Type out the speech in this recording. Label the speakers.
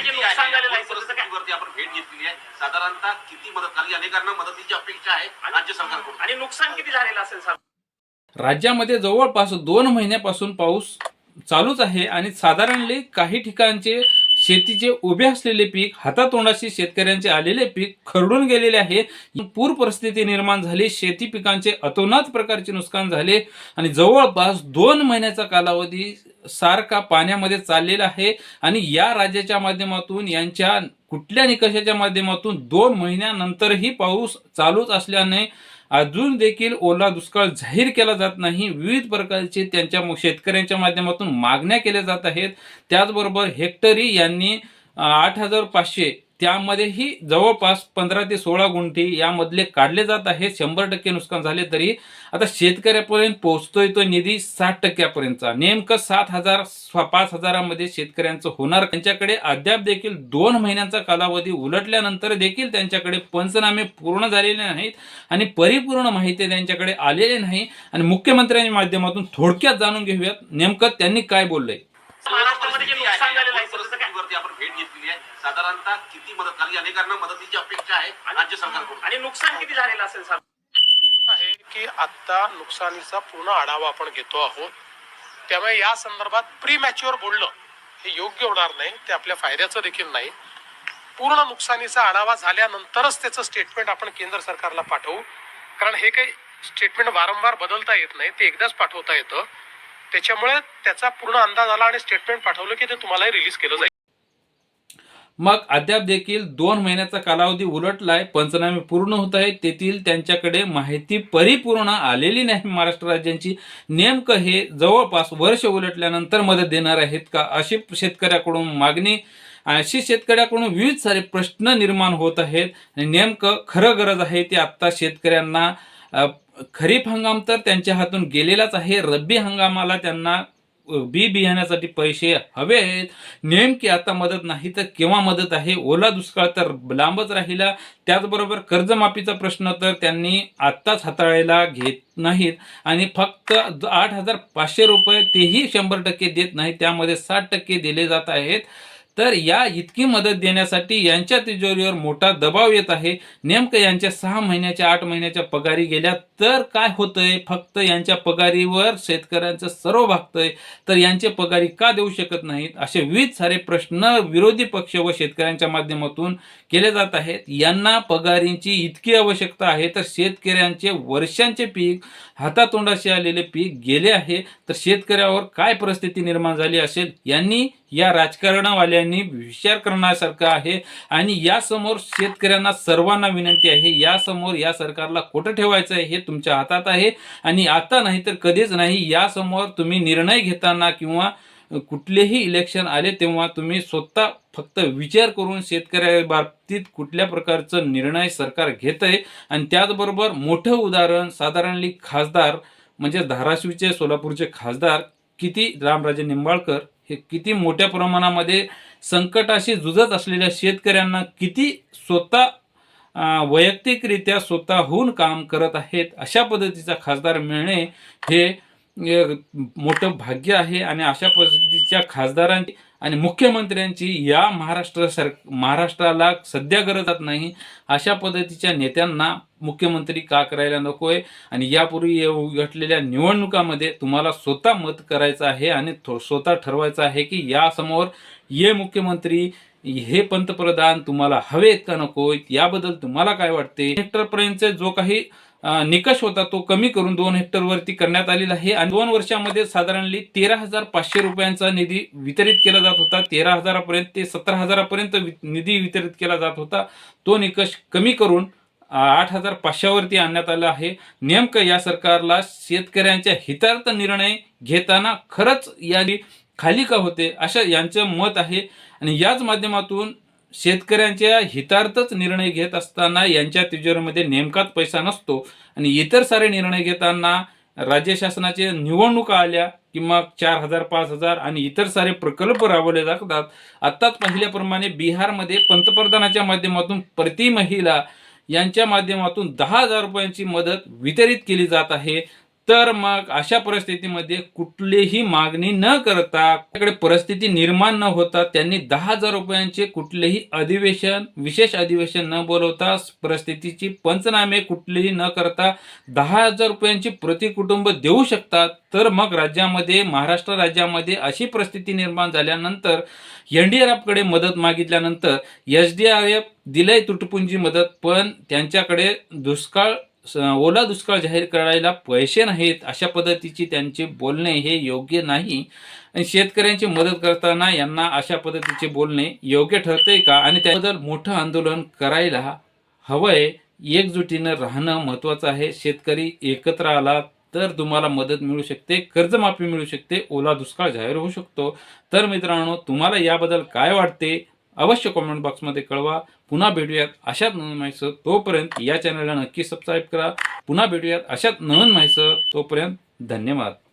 Speaker 1: महाराष्ट्रामध्ये जे नुकसान झालेलं आहे त्याचं काय?
Speaker 2: वरती आपण भेट घेतलेली आहे. साधारणतः किती मदत झाली? अनेकांना मदतीची अपेक्षा आहे राज्य सरकारकडून.
Speaker 1: आणि नुकसान किती झालेलं असेल साहेब?
Speaker 3: राज्यामध्ये जवळपास दोन महिन्यापासून पाऊस चालूच आहे आणि साधारणले काही ठिकाणचे शेतीचे उभे असलेले पीक हातातोंडाशी शेतकऱ्यांचे आलेले पीक खरडून गेलेले आहे. पूर परिस्थिती निर्माण झाली शेती पिकांचे अतोनात प्रकारचे नुकसान झाले आणि जवळपास दोन महिन्याचा कालावधी सारखा पाण्यामध्ये चाललेला आहे. आणि या राज्याच्या माध्यमातून यांच्या कुठल्या निकषाच्या माध्यमातून दोन महिन्यानंतरही पाऊस चालूच असल्याने अजून देखील ओला दुष्काळ जाहीर केला जात नाही. विविध प्रकारचे त्यांच्या शेतकऱ्यांच्या माध्यमातून मागण्या केल्या जात आहेत. त्याचबरोबर हेक्टरी यांनी आठ हजार पाचशे त्यामध्येही जवळपास पंधरा ते सोळा गुंठे यामधले काढले जात आहेत शंभर टक्के नुकसान झाले तरी आता शेतकऱ्यापर्यंत पोहोचतोय तो निधी साठ टक्क्यापर्यंतचा. नेमकं सात हजार पाच हजारामध्ये शेतकऱ्यांचं होणार. त्यांच्याकडे अद्याप देखील दोन महिन्यांचा कालावधी उलटल्यानंतर देखील त्यांच्याकडे पंचनामे पूर्ण झालेले नाहीत आणि परिपूर्ण माहिती त्यांच्याकडे आलेली नाही. आणि मुख्यमंत्र्यांच्या माध्यमातून थोडक्यात जाणून घेऊयात नेमकं त्यांनी काय बोललंय
Speaker 1: महाराष्ट्रामध्ये जे नुकसान झालेलं आहे त्याचं काय
Speaker 2: वरती आपण भेट घेतलेली आहे साधारणतः किती मदत झाली? अनेकांना मदतीची अपेक्षा आहे राज्य सरकारकडून.
Speaker 1: आणि नुकसान किती झालेलं असेल साहेब
Speaker 4: आहे की आता नुकसानीचा पूर्ण आढावा आपण घेतो आहोत. त्यामुळे या संदर्भात प्री मॅच्युअर बोलणं हे योग्य होणार नाही. ते आपल्या फायद्याचं देखील नाही. पूर्ण नुकसानीचा आढावा झाल्यानंतरच त्याचं स्टेटमेंट आपण केंद्र सरकारला पाठवू. कारण हे काही स्टेटमेंट वारंवार बदलता येत नाही. ते एकदाच पाठवता येतं. त्याच्यामुळे त्याचा पूर्ण अंदाज आला आणि स्टेटमेंट पाठवलं की ते तुम्हालाही रिलीज केलं जाईल.
Speaker 3: मग अद्याप देखील दोन महिन्याचा कालावधी उलटलाय पंचनामे पूर्ण होत आहेत तेथील त्यांच्याकडे माहिती परिपूर्ण आलेली नाही. महाराष्ट्र राज्यांची नेमकं हे जवळपास वर्ष उलटल्यानंतर मदत देणार आहेत का अशी शेतकऱ्याकडून मागणी अशी शेतकऱ्याकडून विविध सारे प्रश्न निर्माण होत आहेत. आणि नेमकं खरं गरज आहे ती आत्ता शेतकऱ्यांना खरीप हंगाम तर त्यांच्या हातून गेलेलाच आहे. रब्बी हंगामाला त्यांना बी बियाण्यासाठी पैसे हवे आहेत नेमकी आता मदत नाही तर केव्हा मदत आहे? ओला दुष्काळ तर लांबच राहिला. त्याचबरोबर कर्जमाफीचा प्रश्न तर त्यांनी आत्ताच हाताळायला घेत नाहीत. आणि फक्त आठ हजार पाचशे रुपये तेही शंभर टक्के देत नाही त्यामध्ये साठ टक्के दिले जात आहेत. तर या इतकी मदत देण्यासाठी यांच्या तिजोरीवर मोठा दबाव येत आहे. नेमकं यांच्या सहा महिन्याच्या आठ महिन्याच्या पगारी गेल्या तर काय होतंय? फक्त यांच्या पगारीवर शेतकऱ्यांचं सर्व भागतंय. तर यांचे पगारी का देऊ शकत नाहीत? असे विविध सारे प्रश्न विरोधी पक्ष व शेतकऱ्यांच्या माध्यमातून केले जात आहेत. यांना पगारींची इतकी आवश्यकता आहे. तर शेतकऱ्यांचे वर्षांचे पीक हातातोंडाशी आलेले पीक गेले आहे. तर शेतकऱ्यावर काय परिस्थिती निर्माण झाली असेल? यांनी या राजकारणावाल्यांनी विचार करण्यासारखं आहे. आणि यासमोर शेतकऱ्यांना सर्वांना विनंती आहे. यासमोर या सरकारला खोटं ठेवायचं आहे हे तुमच्या हातात आहे. आणि आता नाही तर कधीच नाही यासमोर तुम्ही निर्णय घेताना किंवा कुठलेही इलेक्शन आले तेव्हा तुम्ही स्वतः फक्त विचार करून शेतकऱ्या बाबतीत कुठल्या प्रकारचं निर्णय सरकार घेत आहे आणि त्याचबरोबर मोठं उदाहरण साधारणली खासदार म्हणजे धाराशिवचे सोलापूरचे खासदार किती रामराजे निंबाळकर हे किती मोठ्या प्रमाणामध्ये संकटाशी जुजत असलेल्या शेतकऱ्यांना किती स्वतः वैयक्तिकरित्या स्वतःहून काम करत आहेत अशा पद्धतीचा खासदार मिळणे हे मोठं भाग्य आहे. आणि अशा पद्धतीच्या खासदारांची आणि मुख्यमंत्र्यांची या महाराष्ट्र सर महाराष्ट्राला सध्या गरजच नाही अशा पद्धतीच्या नेत्यांना मुख्यमंत्री का करायला नकोय? आणि यापूर्वी येऊ घटलेल्या निवडणुकामध्ये तुम्हाला स्वतः मत करायचं आहे आणि स्वतः ठरवायचं आहे की यासमोर ये मुख्यमंत्री हे पंतप्रधान तुम्हाला हवेत का नको याबद्दल तुम्हाला काय वाटते? हेक्टरपर्यंतचे जो काही निकष होता तो कमी करून दोन हेक्टर वरती करण्यात आलेला आहे. आणि दोन वर्षामध्ये साधारणली तेरा हजार पाचशे रुपयांचा निधी वितरित केला जात होता. तेरा हजारापर्यंत ते सतरा हजारापर्यंत निधी वितरित केला जात होता. तो निकष कमी करून आठ हजार पाचशेवरती आणण्यात आला आहे. नेमकं या सरकारला शेतकऱ्यांच्या हितार्थ निर्णय घेताना खरंच यादी खाली का होते अशा यांचं मत आहे. आणि याच माध्यमातून शेतकऱ्यांच्या हितार्थच निर्णय घेत असताना यांच्या तिजोरीमध्ये नेमकाच पैसा नसतो आणि इतर सारे निर्णय घेताना राज्य शासनाचे निवडणुका आल्या किंवा चार हजार पाच हजार आणि इतर सारे प्रकल्प राबवले जातात. आत्ताच पाहिल्याप्रमाणे बिहारमध्ये पंतप्रधानाच्या माध्यमातून प्रति महिला यांच्या माध्यमातून दहा हजार रुपयांची मदत वितरित केली जात आहे. तर मग अशा परिस्थितीमध्ये कुठलीही मागणी न करता आपल्याकडे परिस्थिती निर्माण न होता त्यांनी दहा हजार रुपयांचे कुठलेही अधिवेशन विशेष अधिवेशन न बोलवता परिस्थितीची पंचनामे कुठलेही न करता दहा हजार रुपयांची प्रति कुटुंब देऊ शकतात. तर मग राज्यामध्ये महाराष्ट्र राज्यामध्ये अशी परिस्थिती निर्माण झाल्यानंतर एन डी आर एफकडे मदत मागितल्यानंतर एस डी आर एफ दिलंय तुटपुंजी मदत पण त्यांच्याकडे दुष्काळ ओला दुष्काळ जाहीर करायला पैसे नाहीत अशा पद्धतीची त्यांचे बोलणे हे योग्य नाही. आणि शेतकऱ्यांची मदत करताना यांना अशा पद्धतीचे बोलणे योग्य ठरते का? आणि त्याबद्दल मोठं आंदोलन करायला हवंय एकजुटीनं राहणं महत्वाचं आहे. शेतकरी एकत्र आला तर तुम्हाला मदत मिळू शकते कर्जमाफी मिळू शकते ओला दुष्काळ जाहीर होऊ शकतो. तर मित्रांनो तुम्हाला याबद्दल काय वाटते? अवश्य कॉमेंट बॉक्समध्ये कळवा. पुन्हा भेटूयात अशाच नवीन माहिती तोपर्यंत या चॅनलला नक्की सबस्क्राईब करा. पुन्हा भेटूयात अशाच नवीन माहिती तोपर्यंत धन्यवाद.